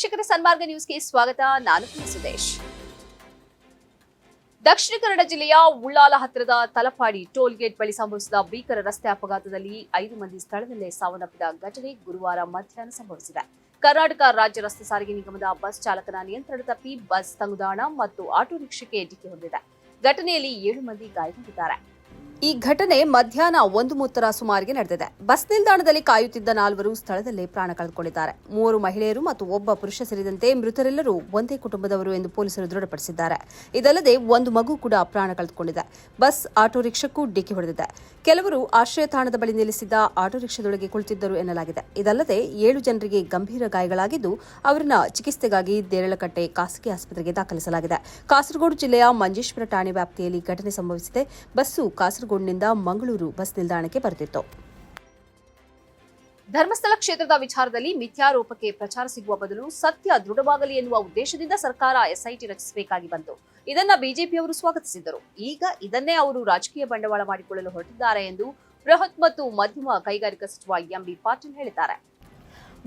ವೀಕ್ಷಕರ ಸನ್ಮಾರ್ಗ ನ್ಯೂಸ್ಗೆ ಸ್ವಾಗತ. ನಾನು ಸುದೇಶ್. ದಕ್ಷಿಣ ಕನ್ನಡ ಜಿಲ್ಲೆಯ ಉಳ್ಳಾಲ ಹತ್ತಿರದ ತಲಪಾಡಿ ಟೋಲ್ ಗೇಟ್ ಬಳಿ ಸಂಭವಿಸಿದ ಭೀಕರ ರಸ್ತೆ ಅಪಘಾತದಲ್ಲಿ ಐದು ಮಂದಿ ಸ್ಥಳದಲ್ಲೇ ಸಾವನ್ನಪ್ಪಿದ ಘಟನೆ ಗುರುವಾರ ಮಧ್ಯಾಹ್ನ ಸಂಭವಿಸಿದೆ. ಕರ್ನಾಟಕ ರಾಜ್ಯ ರಸ್ತೆ ಸಾರಿಗೆ ನಿಗಮದ ಬಸ್ ಚಾಲಕನ ನಿಯಂತ್ರಣ ತಪ್ಪಿ ಬಸ್ ತಂಗುದಾಣ ಮತ್ತು ಆಟೋ ರಿಕ್ಷಕ್ಕೆ ಡಿಕ್ಕಿ ಹೊಂದಿದೆ ಘಟನೆಯಲ್ಲಿ ಏಳು ಮಂದಿ ಗಾಯಗೊಂಡಿದ್ದಾರೆ. ಈ ಘಟನೆ ಮಧ್ಯಾಹ್ನ ಒಂದು ಮೂತ್ತರ ಸುಮಾರಿಗೆ ನಡೆದಿದೆ. ಬಸ್ ನಿಲ್ದಾಣದಲ್ಲಿ ಕಾಯುತ್ತಿದ್ದ ನಾಲ್ವರು ಸ್ಥಳದಲ್ಲೇ ಪ್ರಾಣ ಕಳೆದುಕೊಂಡಿದ್ದಾರೆ. ಮೂವರು ಮಹಿಳೆಯರು ಮತ್ತು ಒಬ್ಬ ಪುರುಷ ಸೇರಿದಂತೆ ಮೃತರೆಲ್ಲರೂ ಒಂದೇ ಕುಟುಂಬದವರು ಎಂದು ಪೊಲೀಸರು ದೃಢಪಡಿಸಿದ್ದಾರೆ. ಇದಲ್ಲದೆ ಒಂದು ಮಗು ಕೂಡ ಪ್ರಾಣ ಕಳೆದುಕೊಂಡಿದೆ. ಬಸ್ ಆಟೋ ರಿಕ್ಷಾಕ್ಕೂ ಡಿಕ್ಕಿ ಹೊಡೆದಿದೆ. ಕೆಲವರು ಆಶ್ರಯ ತಾಣದ ಬಳಿ ನಿಲ್ಲಿಸಿದ್ದ ಆಟೋ ರಿಕ್ಷಾದೊಳಗೆ ಕುಳಿತಿದ್ದರು ಎನ್ನಲಾಗಿದೆ. ಇದಲ್ಲದೆ ಏಳು ಜನರಿಗೆ ಗಂಭೀರ ಗಾಯಗಳಾಗಿದ್ದು, ಅವರನ್ನ ಚಿಕಿತ್ಸೆಗಾಗಿ ದೇರಳಕಟ್ಟೆ ಖಾಸಗಿ ಆಸ್ಪತ್ರೆಗೆ ದಾಖಲಿಸಲಾಗಿದೆ. ಕಾಸರಗೋಡು ಜಿಲ್ಲೆಯ ಮಂಜೇಶ್ವರ ಠಾಣೆ ವ್ಯಾಪ್ತಿಯಲ್ಲಿ ಘಟನೆ ಸಂಭವಿಸಿದೆ. ಬಸ್ಸು ಕಾಸರಗೋಡಿನಿಂದ ಮಂಗಳೂರು ಬಸ್ ನಿಲ್ದಾಣಕ್ಕೆ ಬರುತ್ತಿತ್ತು ಧರ್ಮಸ್ಥಳ ಕ್ಷೇತ್ರದ ವಿಚಾರದಲ್ಲಿ ಮಿಥ್ಯಾರೋಪಕ್ಕೆ ಪ್ರಚಾರ ಸಿಗುವ ಬದಲು ಸತ್ಯ ದೃಢವಾಗಲಿ ಎನ್ನುವ ಉದ್ದೇಶದಿಂದ ಸರ್ಕಾರ ಎಸ್ಐಟಿ ರಚಿಸಬೇಕಾಗಿ ಬಂತು. ಇದನ್ನ ಬಿಜೆಪಿಯವರು ಸ್ವಾಗತಿಸಿದ್ದರು. ಈಗ ಇದನ್ನೇ ಅವರು ರಾಜಕೀಯ ಬಂಡವಾಳ ಮಾಡಿಕೊಳ್ಳಲು ಹೊರಟಿದ್ದಾರೆ ಎಂದು ಬೃಹತ್ ಮತ್ತು ಮಧ್ಯಮ ಕೈಗಾರಿಕಾ ಸಚಿವ ಎಂಬಿ ಪಾಟೀಲ್ ಹೇಳಿದ್ದಾರೆ.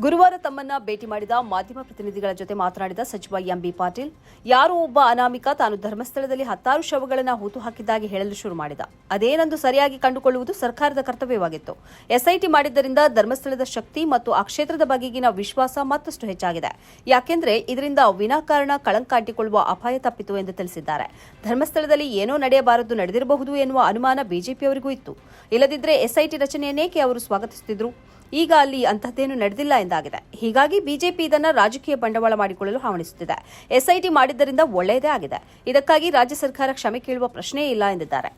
ಗುರುವಾರ ತಮ್ಮನ್ನ ಭೇಟಿ ಮಾಡಿದ ಮಾಧ್ಯಮ ಪ್ರತಿನಿಧಿಗಳ ಜೊತೆ ಮಾತನಾಡಿದ ಸಚಿವ ಎಂಬಿ ಪಾಟೀಲ್, ಯಾರೋ ಒಬ್ಬ ಅನಾಮಿಕ ತಾನು ಧರ್ಮಸ್ಥಳದಲ್ಲಿ ಹತ್ತಾರು ಶವಗಳನ್ನು ಹೂತು ಹಾಕಿದ್ದಾಗಿ ಹೇಳಲು ಶುರು ಮಾಡಿದ. ಅದೇನೆಂದು ಸರಿಯಾಗಿ ಕಂಡುಕೊಳ್ಳುವುದು ಸರ್ಕಾರದ ಕರ್ತವ್ಯವಾಗಿತ್ತು. ಎಸ್ಐಟಿ ಮಾಡಿದ್ದರಿಂದ ಧರ್ಮಸ್ಥಳದ ಶಕ್ತಿ ಮತ್ತು ಆ ಕ್ಷೇತ್ರದ ಬಗೆಗಿನ ವಿಶ್ವಾಸ ಮತ್ತಷ್ಟು ಹೆಚ್ಚಾಗಿದೆ. ಯಾಕೆಂದ್ರೆ ಇದರಿಂದ ವಿನಾಕಾರಣ ಕಳಂಕ ಅಂಟಿಕೊಳ್ಳುವ ಅಪಾಯ ತಪ್ಪಿತು ಎಂದು ತಿಳಿಸಿದ್ದಾರೆ. ಧರ್ಮಸ್ಥಳದಲ್ಲಿ ಏನೋ ನಡೆಯಬಾರದು ನಡೆದಿರಬಹುದು ಎನ್ನುವ ಅನುಮಾನ ಬಿಜೆಪಿಯವರಿಗೂ ಇತ್ತು. ಇಲ್ಲದಿದ್ದರೆ ಎಸ್ಐಟಿ ರಚನೆಯನ್ನೇಕೆ ಅವರು ಸ್ವಾಗತಿಸುತ್ತಿದ್ರು? ಈಗ ಅಲ್ಲಿ ಅಂತಹದ್ದೇನು ನಡೆದಿಲ್ಲ ಎಂದಾಗಿದೆ. ಹೀಗಾಗಿ ಬಿಜೆಪಿ ಇದನ್ನ ರಾಜಕೀಯ ಬಂಡವಾಳ ಮಾಡಿಕೊಳ್ಳಲು ಹವಣಿಸುತ್ತಿದೆ ಎಸ್ಐಟಿ ಮಾಡಿದ್ದರಿಂದ ಒಳ್ಳೆಯದೇ ಆಗಿದೆ. ಇದಕ್ಕಾಗಿ ರಾಜ್ಯ ಸರ್ಕಾರ ಕ್ಷಮೆ ಕೇಳುವ ಪ್ರಶ್ನೆಯೇ ಇಲ್ಲ ಎಂದಿದ್ದಾರೆ.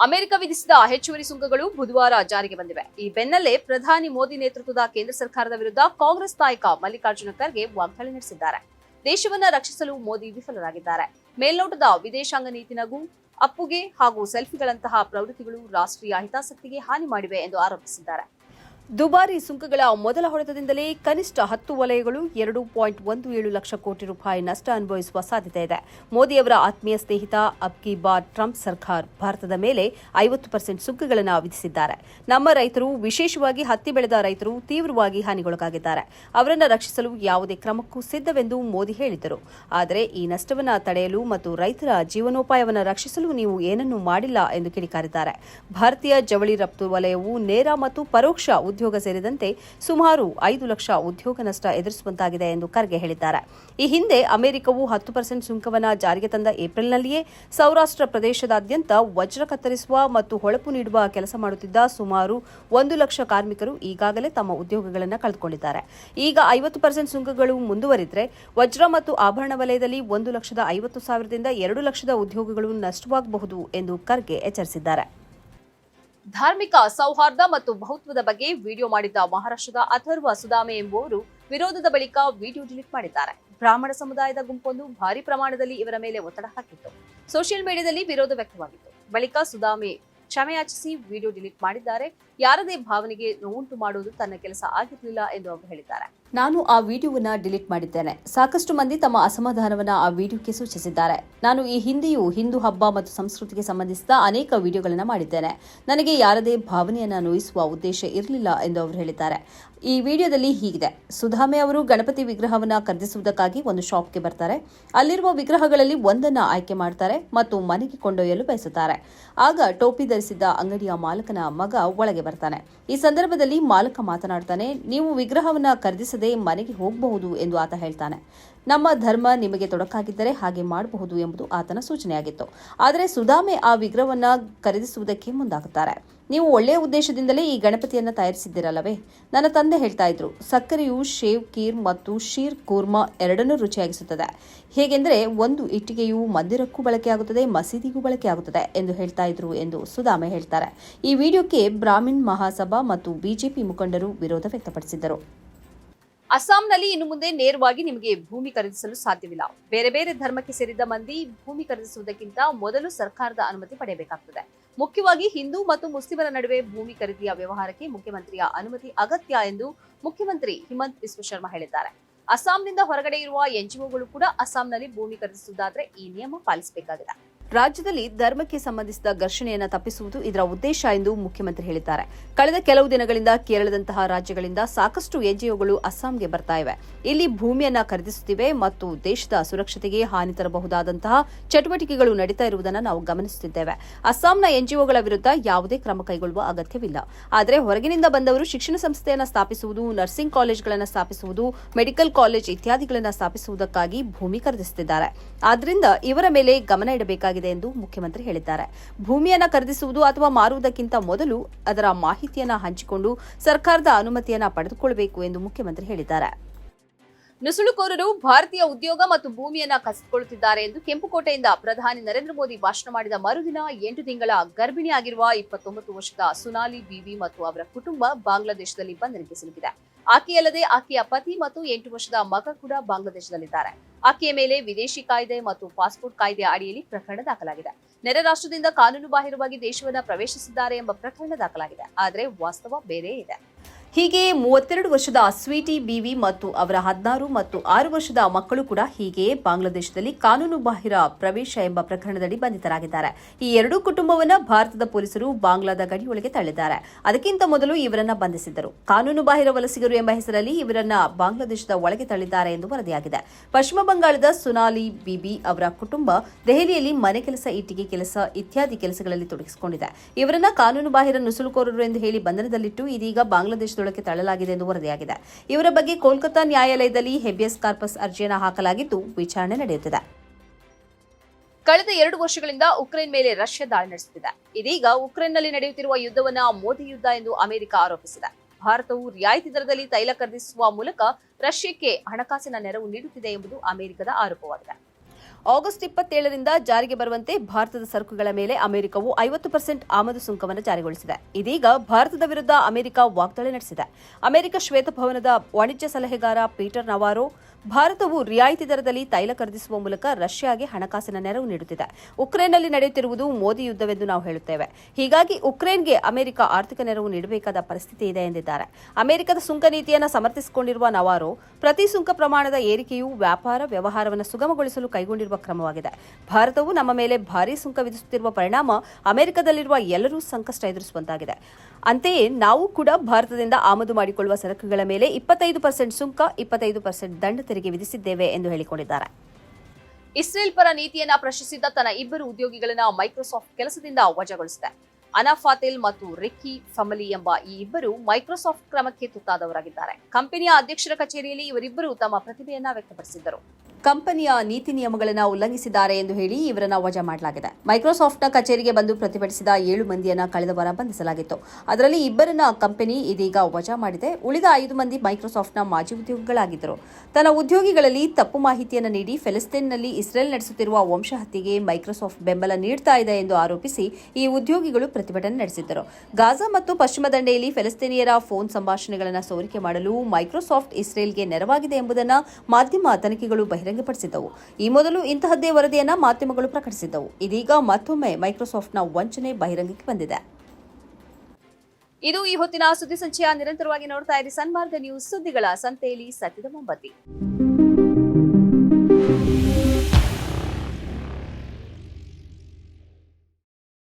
ಅಮೆರಿಕ ವಿಧಿಸಿದ ಹೆಚ್ಚುವರಿ ಸುಂಕಗಳು ಬುಧವಾರ ಜಾರಿಗೆ ಬಂದಿವೆ. ಈ ಬೆನ್ನಲ್ಲೇ ಪ್ರಧಾನಿ ಮೋದಿ ನೇತೃತ್ವದ ಕೇಂದ್ರ ಸರ್ಕಾರದ ವಿರುದ್ಧ ಕಾಂಗ್ರೆಸ್ ನಾಯಕ ಮಲ್ಲಿಕಾರ್ಜುನ ಖರ್ಗೆ ವಾಗ್ದಾಳಿ ನಡೆಸಿದ್ದಾರೆ. ದೇಶವನ್ನ ರಕ್ಷಿಸಲು ಮೋದಿ ವಿಫಲರಾಗಿದ್ದಾರೆ. ಮೇಲ್ನೋಟದ ವಿದೇಶಾಂಗ ನೀತಿ ನಗು ಅಪ್ಪುಗೆ ಹಾಗೂ ಸೆಲ್ಫಿಗಳಂತಹ ಪ್ರವೃತ್ತಿಗಳು ರಾಷ್ಟ್ರೀಯ ಹಿತಾಸಕ್ತಿಗೆ ಹಾನಿ ಮಾಡಿವೆ ಎಂದು ಆರೋಪಿಸಿದ್ದಾರೆ. ದುಬಾರಿ ಸುಂಕಗಳ ಮೊದಲ ಹೊಡೆತದಿಂದಲೇ ಕನಿಷ್ಠ ಹತ್ತು ವಲಯಗಳು ಎರಡು ಪಾಯಿಂಟ್ ಒಂದು ಏಳು ಲಕ್ಷ ಕೋಟಿ ರೂಪಾಯಿ ನಷ್ಟ ಅನುಭವಿಸುವ ಸಾಧ್ಯತೆ ಇದೆ. ಮೋದಿಯವರ ಆತ್ಮೀಯ ಸ್ನೇಹಿತ ಅಬ್ಕಿ ಬಾರ್ ಟ್ರಂಪ್ ಸರ್ಕಾರ್ ಭಾರತದ ಮೇಲೆ ಐವತ್ತು ಪರ್ಸೆಂಟ್ ಸುಂಕಗಳನ್ನು ವಿಧಿಸಿದ್ದಾರೆ. ನಮ್ಮ ರೈತರು ವಿಶೇಷವಾಗಿ ಹತ್ತಿ ಬೆಳೆದ ರೈತರು ತೀವ್ರವಾಗಿ ಹಾನಿಗೊಳಗಾಗಿದ್ದಾರೆ. ಅವರನ್ನು ರಕ್ಷಿಸಲು ಯಾವುದೇ ಕ್ರಮಕ್ಕೂ ಸಿದ್ಧವೆಂದು ಮೋದಿ ಹೇಳಿದರು. ಆದರೆ ಈ ನಷ್ಟವನ್ನು ತಡೆಯಲು ಮತ್ತು ರೈತರ ಜೀವನೋಪಾಯವನ್ನು ರಕ್ಷಿಸಲು ನೀವು ಏನನ್ನೂ ಮಾಡಿಲ್ಲ ಎಂದು ಕಿಡಿಕಾರಿದ್ದಾರೆ. ಭಾರತೀಯ ಜವಳಿ ರಫ್ತು ವಲಯವು ನೇರ ಮತ್ತು ಪರೋಕ್ಷ ಉದ್ಯೋಗ ಸೇರಿದಂತೆ ಸುಮಾರು ಐದು ಲಕ್ಷ ಉದ್ಯೋಗ ನಷ್ಟ ಎದುರಿಸುವಂತಾಗಿದೆ ಎಂದು ಖರ್ಗೆ ಹೇಳಿದ್ದಾರೆ. ಈ ಹಿಂದೆ ಅಮೆರಿಕವು ಹತ್ತು ಪರ್ಸೆಂಟ್ ಸುಂಕವನ್ನು ಜಾರಿಗೆ ತಂದ ಏಪ್ರಿಲ್ನಲ್ಲಿಯೇ ಸೌರಾಷ್ಟ್ರ ಪ್ರದೇಶದಾದ್ಯಂತ ವಜ್ರ ಕತ್ತರಿಸುವ ಮತ್ತು ಹೊಳಪು ನೀಡುವ ಕೆಲಸ ಮಾಡುತ್ತಿದ್ದ ಸುಮಾರು ಒಂದು ಲಕ್ಷ ಕಾರ್ಮಿಕರು ಈಗಾಗಲೇ ತಮ್ಮ ಉದ್ಯೋಗಗಳನ್ನು ಕಳೆದುಕೊಂಡಿದ್ದಾರೆ. ಈಗ ಐವತ್ತು ಪರ್ಸೆಂಟ್ ಸುಂಕಗಳು ಮುಂದುವರಿದರೆ ವಜ್ರ ಮತ್ತು ಆಭರಣ ವಲಯದಲ್ಲಿ ಒಂದು ಲಕ್ಷದ ಐವತ್ತು ಸಾವಿರದಿಂದ ಎರಡು ಲಕ್ಷದ ಉದ್ಯೋಗಗಳು ನಷ್ಟವಾಗಬಹುದು ಎಂದು ಖರ್ಗೆ ಎಚ್ಚರಿಸಿದ್ದಾರೆ. ಧಾರ್ಮಿಕ ಸೌಹಾರ್ದ ಮತ್ತು ಬಹುತ್ವದ ಬಗ್ಗೆ ವಿಡಿಯೋ ಮಾಡಿದ್ದ ಮಹಾರಾಷ್ಟ್ರದ ಅಥರ್ವ ಸುದಾಮೆ ಎಂಬುವರು ವಿರೋಧದ ಬಳಿಕ ವಿಡಿಯೋ ಡಿಲೀಟ್ ಮಾಡಿದ್ದಾರೆ. ಬ್ರಾಹ್ಮಣ ಸಮುದಾಯದ ಗುಂಪೊಂದು ಭಾರಿ ಪ್ರಮಾಣದಲ್ಲಿ ಇವರ ಮೇಲೆ ಒತ್ತಡ ಹಾಕಿತ್ತು. ಸೋಷಿಯಲ್ ಮೀಡಿಯಾದಲ್ಲಿ ವಿರೋಧ ವ್ಯಕ್ತವಾಗಿತ್ತು. ಬಳಿಕ ಸುದಾಮೆ ಕ್ಷಮೆಯಾಚಿಸಿ ವಿಡಿಯೋ ಡಿಲೀಟ್ ಮಾಡಿದ್ದಾರೆ. ಯಾರದೇ ಭಾವನೆಗೆ ನೋವುಂಟು ಮಾಡುವುದು ತನ್ನ ಕೆಲಸ ಆಗಿರಲಿಲ್ಲ ಎಂದು ಅವರು ಹೇಳಿದ್ದಾರೆ. ನಾನು ಆ ವಿಡಿಯೋವನ್ನ ಡಿಲೀಟ್ ಮಾಡಿದ್ದೇನೆ. ಸಾಕಷ್ಟು ಮಂದಿ ತಮ್ಮ ಅಸಮಾಧಾನವನ್ನ ಆ ವಿಡಿಯೋಕ್ಕೆ ಸೂಚಿಸಿದ್ದಾರೆ. ನಾನು ಈ ಹಿಂದೆಯೂ ಹಿಂದೂ ಹಬ್ಬ ಮತ್ತು ಸಂಸ್ಕೃತಿಗೆ ಸಂಬಂಧಿಸಿದ ಅನೇಕ ವಿಡಿಯೋಗಳನ್ನು ಮಾಡಿದ್ದೇನೆ. ನನಗೆ ಯಾರದೇ ಭಾವನೆಯನ್ನು ನೋಯಿಸುವ ಉದ್ದೇಶ ಇರಲಿಲ್ಲ ಎಂದು ಅವರು ಹೇಳಿದ್ದಾರೆ. ಈ ವಿಡಿಯೋದಲ್ಲಿ ಹೀಗಿದೆ. ಸುಧಾಮೆ ಅವರು ಗಣಪತಿ ವಿಗ್ರಹವನ್ನ ಖರೀದಿಸುವುದಕ್ಕಾಗಿ ಒಂದು ಶಾಪ್ಗೆ ಬರ್ತಾರೆ. ಅಲ್ಲಿರುವ ವಿಗ್ರಹಗಳಲ್ಲಿ ಒಂದನ್ನು ಆಯ್ಕೆ ಮಾಡ್ತಾರೆ ಮತ್ತು ಮನೆಗೆ ಕೊಂಡೊಯ್ಯಲು ಬಯಸುತ್ತಾರೆ. ಆಗ ಟೋಪಿ ಧರಿಸಿದ್ದ ಅಂಗಡಿಯ ಮಾಲಕನ ಮಗ ಒಳಗೆ ಬರ್ತಾನೆ. ಈ ಸಂದರ್ಭದಲ್ಲಿ ಮಾಲಕ ಮಾತನಾಡ್ತಾನೆ, ನೀವು ವಿಗ್ರಹವನ್ನ ಖರೀದಿಸದೆ ವಿಚಾರಿಸದೆ ಮನೆಗೆ ಹೋಗಬಹುದು ಎಂದು ಆತ ಹೇಳ್ತಾನೆ. ನಮ್ಮ ಧರ್ಮ ನಿಮಗೆ ತೊಡಕಾಗಿದ್ದರೆ ಹಾಗೆ ಮಾಡಬಹುದು ಎಂಬುದು ಆತನ ಸೂಚನೆಯಾಗಿತ್ತು. ಆದರೆ ಸುಧಾಮೆ ಆ ವಿಗ್ರಹವನ್ನು ಖರೀದಿಸುವುದಕ್ಕೆ ಮುಂದಾಗುತ್ತಾರೆ. ನೀವು ಒಳ್ಳೆಯ ಉದ್ದೇಶದಿಂದಲೇ ಈ ಗಣಪತಿಯನ್ನ ತಯಾರಿಸಿದ್ದೀರಲ್ಲವೇ? ನನ್ನ ತಂದೆ ಹೇಳ್ತಾ ಇದ್ರು, ಸಕ್ಕರೆಯು ಶೇವ್ ಕೀರ್ ಮತ್ತು ಶೀರ್ ಕೂರ್ಮಾ ಎರಡನ್ನೂ ರುಚಿಯಾಗಿಸುತ್ತದೆ. ಹೇಗೆಂದರೆ ಒಂದು ಇಟ್ಟಿಗೆಯು ಮಂದಿರಕ್ಕೂ ಬಳಕೆಯಾಗುತ್ತದೆ ಮಸೀದಿಗೂ ಬಳಕೆಯಾಗುತ್ತದೆ ಎಂದು ಹೇಳ್ತಾ ಇದ್ರು ಎಂದು ಸುಧಾಮೆ ಹೇಳ್ತಾರೆ. ಈ ವಿಡಿಯೋಕ್ಕೆ ಬ್ರಾಹ್ಮಿಣ್ ಮಹಾಸಭಾ ಮತ್ತು ಬಿಜೆಪಿ ಮುಖಂಡರು ವಿರೋಧ ವ್ಯಕ್ತಪಡಿಸಿದ್ದರು. ಅಸ್ಸಾಂನಲ್ಲಿ ಇನ್ನು ಮುಂದೆ ನೇರವಾಗಿ ನಿಮಗೆ ಭೂಮಿ ಖರೀದಿಸಲು ಸಾಧ್ಯವಿಲ್ಲ. ಬೇರೆ ಬೇರೆ ಧರ್ಮಕ್ಕೆ ಸೇರಿದ ಮಂದಿ ಭೂಮಿ ಖರೀದಿಸುವುದಕ್ಕಿಂತ ಮೊದಲು ಸರ್ಕಾರದ ಅನುಮತಿ ಪಡೆಯಬೇಕಾಗುತ್ತದೆ ಮುಖ್ಯವಾಗಿ ಹಿಂದೂ ಮತ್ತು ಮುಸ್ಲಿಮರ ನಡುವೆ ಭೂಮಿ ಖರೀದಿಯ ವ್ಯವಹಾರಕ್ಕೆ ಮುಖ್ಯಮಂತ್ರಿಯ ಅನುಮತಿ ಅಗತ್ಯ ಎಂದು ಮುಖ್ಯಮಂತ್ರಿ ಹಿಮಂತ್ ಬಿಸ್ವ ಶರ್ಮಾ ಹೇಳಿದ್ದಾರೆ. ಅಸ್ಸಾಂನಿಂದ ಹೊರಗಡೆ ಇರುವ ಎನ್ಜಿಒಗಳು ಕೂಡ ಅಸ್ಸಾಂನಲ್ಲಿ ಭೂಮಿ ಖರೀದಿಸುವುದಾದ್ರೆ ಈ ನಿಯಮ ಪಾಲಿಸಬೇಕಾಗಿದೆ. ರಾಜ್ಯದಲ್ಲಿ ಧರ್ಮಕ್ಕೆ ಸಂಬಂಧಿಸಿದ ಘರ್ಷಣೆಯನ್ನು ತಪ್ಪಿಸುವುದು ಇದರ ಉದ್ದೇಶ ಎಂದು ಮುಖ್ಯಮಂತ್ರಿ ಹೇಳಿದ್ದಾರೆ. ಕಳೆದ ಕೆಲವು ದಿನಗಳಿಂದ ಕೇರಳದಂತಹ ರಾಜ್ಯಗಳಿಂದ ಸಾಕಷ್ಟು ಎನ್ಜಿಒಗಳು ಅಸ್ಸಾಂಗೆ ಬರ್ತಾ ಇವೆ. ಇಲ್ಲಿ ಭೂಮಿಯನ್ನ ಖರೀದಿಸುತ್ತಿವೆ ಮತ್ತು ದೇಶದ ಸುರಕ್ಷತೆಗೆ ಹಾನಿ ತರಬಹುದಾದಂತಹ ಚಟುವಟಿಕೆಗಳು ನಡೀತಾ ಇರುವುದನ್ನು ನಾವು ಗಮನಿಸುತ್ತಿದ್ದೇವೆ. ಅಸ್ಸಾಂನ ಎನ್ಜಿಒಗಳ ವಿರುದ್ಧ ಯಾವುದೇ ಕ್ರಮ ಕೈಗೊಳ್ಳುವ ಅಗತ್ಯವಿಲ್ಲ. ಆದರೆ ಹೊರಗಿನಿಂದ ಬಂದವರು ಶಿಕ್ಷಣ ಸಂಸ್ಥೆಯನ್ನು ಸ್ಥಾಪಿಸುವುದು, ನರ್ಸಿಂಗ್ ಕಾಲೇಜ್ಗಳನ್ನು ಸ್ಥಾಪಿಸುವುದು, ಮೆಡಿಕಲ್ ಕಾಲೇಜ್ ಇತ್ಯಾದಿಗಳನ್ನು ಸ್ಥಾಪಿಸುವುದಕ್ಕಾಗಿ ಭೂಮಿ ಖರೀದಿಸುತ್ತಿದ್ದಾರೆ. ಆದ್ದರಿಂದ ಇವರ ಮೇಲೆ ಗಮನ ಇಡಬೇಕಾಗಿದೆ. ಎಂದು ಮುಖ್ಯಮಂತ್ರಿ ಹೇಳಿದ್ದಾರೆ. ಭೂಮಿಯನ್ನು ಖರೀದಿಸುವುದು ಅಥವಾ ಮಾರುವುದಕ್ಕಿಂತ ಮೊದಲು ಅದರ ಮಾಹಿತಿಯನ್ನು ಹಂಚಿಕೊಂಡು ಸರ್ಕಾರದ ಅನುಮತಿಯನ್ನು ಪಡೆದುಕೊಳ್ಳಬೇಕು ಎಂದು ಮುಖ್ಯಮಂತ್ರಿ ಹೇಳಿದ್ದಾರೆ. ನುಸುಳುಕೋರರು ಭಾರತೀಯ ಉದ್ಯೋಗ ಮತ್ತು ಭೂಮಿಯನ್ನ ಕಸಿದುಕೊಳ್ಳುತ್ತಿದ್ದಾರೆ ಎಂದು ಕೆಂಪುಕೋಟೆಯಿಂದ ಪ್ರಧಾನಿ ನರೇಂದ್ರ ಮೋದಿ ಭಾಷಣ ಮಾಡಿದ ಮರುದಿನ ಎಂಟು ತಿಂಗಳ ಗರ್ಭಿಣಿಯಾಗಿರುವ ಇಪ್ಪತ್ತೊಂಬತ್ತು ವರ್ಷದ ಸುನಾಲಿ ಬಿವಿ ಮತ್ತು ಅವರ ಕುಟುಂಬ ಬಾಂಗ್ಲಾದೇಶದಲ್ಲಿ ಬಂಧನಕ್ಕೆ ಸಿಲುಕಿದೆ. ಆಕೆಯಲ್ಲದೆ ಆಕೆಯ ಪತಿ ಮತ್ತು ಎಂಟು ವರ್ಷದ ಮಗ ಕೂಡ ಬಾಂಗ್ಲಾದೇಶದಲ್ಲಿದ್ದಾರೆ. ಆಕೆಯ ಮೇಲೆ ವಿದೇಶಿ ಕಾಯ್ದೆ ಮತ್ತು ಪಾಸ್ಪೋರ್ಟ್ ಕಾಯ್ದೆ ಅಡಿಯಲ್ಲಿ ಪ್ರಕರಣ ದಾಖಲಾಗಿದೆ. ನೆರೆ ರಾಷ್ಟ್ರದಿಂದ ಕಾನೂನು ಬಾಹಿರವಾಗಿ ದೇಶವನ್ನ ಪ್ರವೇಶಿಸಿದ್ದಾರೆ ಎಂಬ ಪ್ರಕರಣ ದಾಖಲಾಗಿದೆ. ಆದರೆ ವಾಸ್ತವ ಬೇರೆ ಇದೆ. ಹೀಗೆ ಮೂವತ್ತೆರಡು ವರ್ಷದ ಸ್ವೀಟಿ ಬಿವಿ ಮತ್ತು ಅವರ ಹದಿನಾರು ಮತ್ತು ಆರು ವರ್ಷದ ಮಕ್ಕಳು ಕೂಡ ಹೀಗೆಯೇ ಬಾಂಗ್ಲಾದೇಶದಲ್ಲಿ ಕಾನೂನು ಬಾಹಿರ ಪ್ರವೇಶ ಎಂಬ ಪ್ರಕರಣದಲ್ಲಿ ಬಂಧಿತರಾಗಿದ್ದಾರೆ. ಈ ಎರಡೂ ಕುಟುಂಬವನ್ನು ಭಾರತದ ಪೊಲೀಸರು ಬಾಂಗ್ಲಾದ ಗಡಿಯೊಳಗೆ ತಳ್ಳಿದ್ದಾರೆ. ಅದಕ್ಕಿಂತ ಮೊದಲು ಇವರನ್ನ ಬಂಧಿಸಿದ್ದರು. ಕಾನೂನು ಬಾಹಿರ ವಲಸಿಗರು ಎಂಬ ಹೆಸರಲ್ಲಿ ಇವರನ್ನ ಬಾಂಗ್ಲಾದೇಶದ ಒಳಗೆ ತಳ್ಳಿದ್ದಾರೆ ಎಂದು ವರದಿಯಾಗಿದೆ. ಪಶ್ಚಿಮ ಬಂಗಾಳದ ಸುನಾಲಿ ಬಿಬಿ ಅವರ ಕುಟುಂಬ ದೆಹಲಿಯಲ್ಲಿ ಮನೆ ಕೆಲಸ ಇಟ್ಟಿಗೆ ಕೆಲಸ ಇತ್ಯಾದಿ ಕೆಲಸಗಳಲ್ಲಿ ತೊಡಗಿಸಿಕೊಂಡಿದೆ. ಇವರನ್ನ ಕಾನೂನು ಬಾಹಿರ ನುಸುಳುಕೋರರು ಎಂದು ಹೇಳಿ ಬಂಧನದಲ್ಲಿಟ್ಟು ಇದೀಗ ಬಾಂಗ್ಲಾದೇಶದೊಳಗೆ ತಳ್ಳಲಾಗಿದೆ ಎಂದು ವರದಿಯಾಗಿದೆ. ಇವರ ಬಗ್ಗೆ ಕೋಲ್ಕತ್ತಾ ನ್ಯಾಯಾಲಯದಲ್ಲಿ ಹೆಬಿಯಸ್ ಕಾರ್ಪಸ್ ಅರ್ಜಿಯನ್ನು ಹಾಕಲಾಗಿದ್ದು ವಿಚಾರಣೆ ನಡೆಯುತ್ತಿದೆ. ಕಳೆದ ಎರಡು ವರ್ಷಗಳಿಂದ ಉಕ್ರೇನ್ ಮೇಲೆ ರಷ್ಯಾ ದಾಳಿ ನಡೆಸುತ್ತಿದೆ. ಇದೀಗ ಉಕ್ರೇನ್ನಲ್ಲಿ ನಡೆಯುತ್ತಿರುವ ಯುದ್ಧವನ್ನ ಮೋದಿ ಯುದ್ಧ ಎಂದು ಅಮೆರಿಕ ಆರೋಪಿಸಿದೆ. ಭಾರತವು ರಿಯಾಯಿತಿ ದರದಲ್ಲಿ ತೈಲ ಖರೀದಿಸುವ ಮೂಲಕ ರಷ್ಯಾಕ್ಕೆ ಹಣಕಾಸಿನ ನೆರವು ನೀಡುತ್ತಿದೆ ಎಂಬುದು ಅಮೆರಿಕದ ಆರೋಪವಾಗಿದೆ. ಆಗಸ್ಟ್ ಇಪ್ಪತ್ತೇಳರಿಂದ ಜಾರಿಗೆ ಬರುವಂತೆ ಭಾರತದ ಸರಕುಗಳ ಮೇಲೆ ಅಮೆರಿಕವು ಐವತ್ತು ಪರ್ಸೆಂಟ್ ಆಮದು ಸುಂಕವನ್ನು ಜಾರಿಗೊಳಿಸಿದೆ. ಇದೀಗ ಭಾರತದ ವಿರುದ್ಧ ಅಮೆರಿಕ ವಾಗ್ದಾಳಿ ನಡೆಸಿದೆ. ಅಮೆರಿಕ ಶ್ವೇತಭವನದ ವಾಣಿಜ್ಯ ಸಲಹೆಗಾರ ಪೀಟರ್ ನವಾರೋ, ಭಾರತವು ರಿಯಾಯಿತಿ ದರದಲ್ಲಿ ತೈಲ ಖರೀದಿಸುವ ಮೂಲಕ ರಷ್ಯಾಗೆ ಹಣಕಾಸಿನ ನೆರವು ನೀಡುತ್ತಿದೆ. ಉಕ್ರೇನ್ನಲ್ಲಿ ನಡೆಯುತ್ತಿರುವುದು ಮೋದಿ ಯುದ್ಧವೆಂದು ನಾವು ಹೇಳುತ್ತೇವೆ. ಹೀಗಾಗಿ ಉಕ್ರೇನ್ಗೆ ಅಮೆರಿಕ ಆರ್ಥಿಕ ನೆರವು ನೀಡಬೇಕಾದ ಪರಿಸ್ಥಿತಿ ಇದೆ ಎಂದಿದ್ದಾರೆ. ಅಮೆರಿಕದ ಸುಂಕ ನೀತಿಯನ್ನು ಸಮರ್ಥಿಸಿಕೊಂಡಿರುವ ನವಾರೋ, ಪ್ರತಿ ಸುಂಕ ಪ್ರಮಾಣದ ಏರಿಕೆಯು ವ್ಯಾಪಾರ ವ್ಯವಹಾರವನ್ನು ಸುಗಮಗೊಳಿಸಲು ಕೈಗೊಂಡಿರುವ ಕ್ರಮವಾಗಿದೆ. ಭಾರತವು ನಮ್ಮ ಮೇಲೆ ಭಾರೀ ಸುಂಕ ವಿಧಿಸುತ್ತಿರುವ ಪರಿಣಾಮ ಅಮೆರಿಕದಲ್ಲಿರುವ ಎಲ್ಲರೂ ಸಂಕಷ್ಟ ಎದುರಿಸುವಂತಾಗಿದೆ. ಅಂತೆಯೇ ನಾವು ಕೂಡ ಭಾರತದಿಂದ ಆಮದು ಮಾಡಿಕೊಳ್ಳುವ ಸರಕುಗಳ ಮೇಲೆ ಇಪ್ಪತ್ತೈದು ಪರ್ಸೆಂಟ್ ಸುಂಕ, ಇಪ್ಪತ್ತೈದು ಪರ್ಸೆಂಟ್ ದಂಡ ತೆರಿಗೆ ವಿಧಿಸಿದ್ದೇವೆ ಎಂದು ಹೇಳಿಕೊಂಡಿದ್ದಾರೆ. ಇಸ್ರೇಲ್ ಪರ ನೀತಿಯನ್ನ ಪ್ರಶ್ನಿಸಿದ್ದ ತನ್ನ ಇಬ್ಬರು ಉದ್ಯೋಗಿಗಳನ್ನ ಮೈಕ್ರೋಸಾಫ್ಟ್ ಕೆಲಸದಿಂದ ವಜಾಗೊಳಿಸಿದೆ. ಅನಾ ಫಾತಿಲ್ ಮತ್ತು ರಿಕ್ಕಿ ಫಮಲಿ ಎಂಬ ಈ ಇಬ್ಬರು ಮೈಕ್ರೋಸಾಫ್ಟ್ ಕ್ರಮಕ್ಕೆ ತುತ್ತಾದವರಾಗಿದ್ದಾರೆ. ಕಂಪನಿಯ ಅಧ್ಯಕ್ಷರ ಕಚೇರಿಯಲ್ಲಿ ಇವರಿಬ್ಬರು ತಮ್ಮ ಪ್ರತಿಭೆಯನ್ನ ವ್ಯಕ್ತಪಡಿಸಿದ್ದರು. ಕಂಪನಿಯ ನೀತಿ ನಿಯಮಗಳನ್ನು ಉಲ್ಲಂಘಿಸಿದ್ದಾರೆ ಎಂದು ಹೇಳಿ ಇವರನ್ನು ವಜಾ ಮಾಡಲಾಗಿದೆ. ಮೈಕ್ರೋಸಾಫ್ಟ್ನ ಕಚೇರಿಗೆ ಬಂದು ಪ್ರತಿಭಟಿಸಿದ ಏಳು ಮಂದಿಯನ್ನು ಕಳೆದ ವಾರ ಬಂಧಿಸಲಾಗಿತ್ತು. ಅದರಲ್ಲಿ ಇಬ್ಬರನ್ನ ಕಂಪನಿ ಇದೀಗ ವಜಾ ಮಾಡಿದೆ. ಉಳಿದ ಐದು ಮಂದಿ ಮೈಕ್ರೋಸಾಫ್ಟ್ನ ಮಾಜಿ ಉದ್ಯೋಗಿಗಳಾಗಿದ್ದರು. ತನ್ನ ಉದ್ಯೋಗಿಗಳಲ್ಲಿ ತಪ್ಪು ಮಾಹಿತಿಯನ್ನು ನೀಡಿ ಫೆಲಿಸ್ತೀನ್ನಲ್ಲಿ ಇಸ್ರೇಲ್ ನಡೆಸುತ್ತಿರುವ ವಂಶಹತ್ಯೆಗೆ ಮೈಕ್ರೋಸಾಫ್ಟ್ ಬೆಂಬಲ ನೀಡ್ತಾ ಇದೆ ಎಂದು ಆರೋಪಿಸಿ ಈ ಉದ್ಯೋಗಿಗಳು ಪ್ರತಿಭಟನೆ ನಡೆಸಿದ್ದರು. ಗಾಜಾ ಮತ್ತು ಪಶ್ಚಿಮ ದಂಡೆಯಲ್ಲಿ ಫೆಲಿಸ್ತೀನಿಯರ ಫೋನ್ ಸಂಭಾಷಣೆಗಳನ್ನು ಸೋರಿಕೆ ಮಾಡಲು ಮೈಕ್ರೋಸಾಫ್ಟ್ ಇಸ್ರೇಲ್ಗೆ ನೆರವಾಗಿದೆ ಎಂಬುದನ್ನು ಮಾಧ್ಯಮ ತನಿಖೆಗಳು ಬಹಿರಂಗಪಡಿಸಿದ್ದವು ಈ ಮೊದಲು ಇಂತಹದ್ದೇ ವರದಿಯನ್ನು ಮಾಧ್ಯಮಗಳು ಪ್ರಕಟಿಸಿದ್ದವು. ಇದೀಗ ಮತ್ತೊಮ್ಮೆ ಮೈಕ್ರೋಸಾಫ್ಟ್ನ ವಂಚನೆ ಬಹಿರಂಗಕ್ಕೆ ಬಂದಿದೆ. ಇದು ಈ ಹೊತ್ತಿನ ಸುದ್ದಿ ಸಂಚಯ. ನಿರಂತರವಾಗಿ ನೋಡ್ತಾ ಇರಿ ಸನ್ಮಾರ್ಗ ನ್ಯೂಸ್ ಸುದ್ದಿಗಳ ಸಂತೆಯಲ್ಲಿ ಸತ್ಯದ ಮೊಂಬತ್ತಿ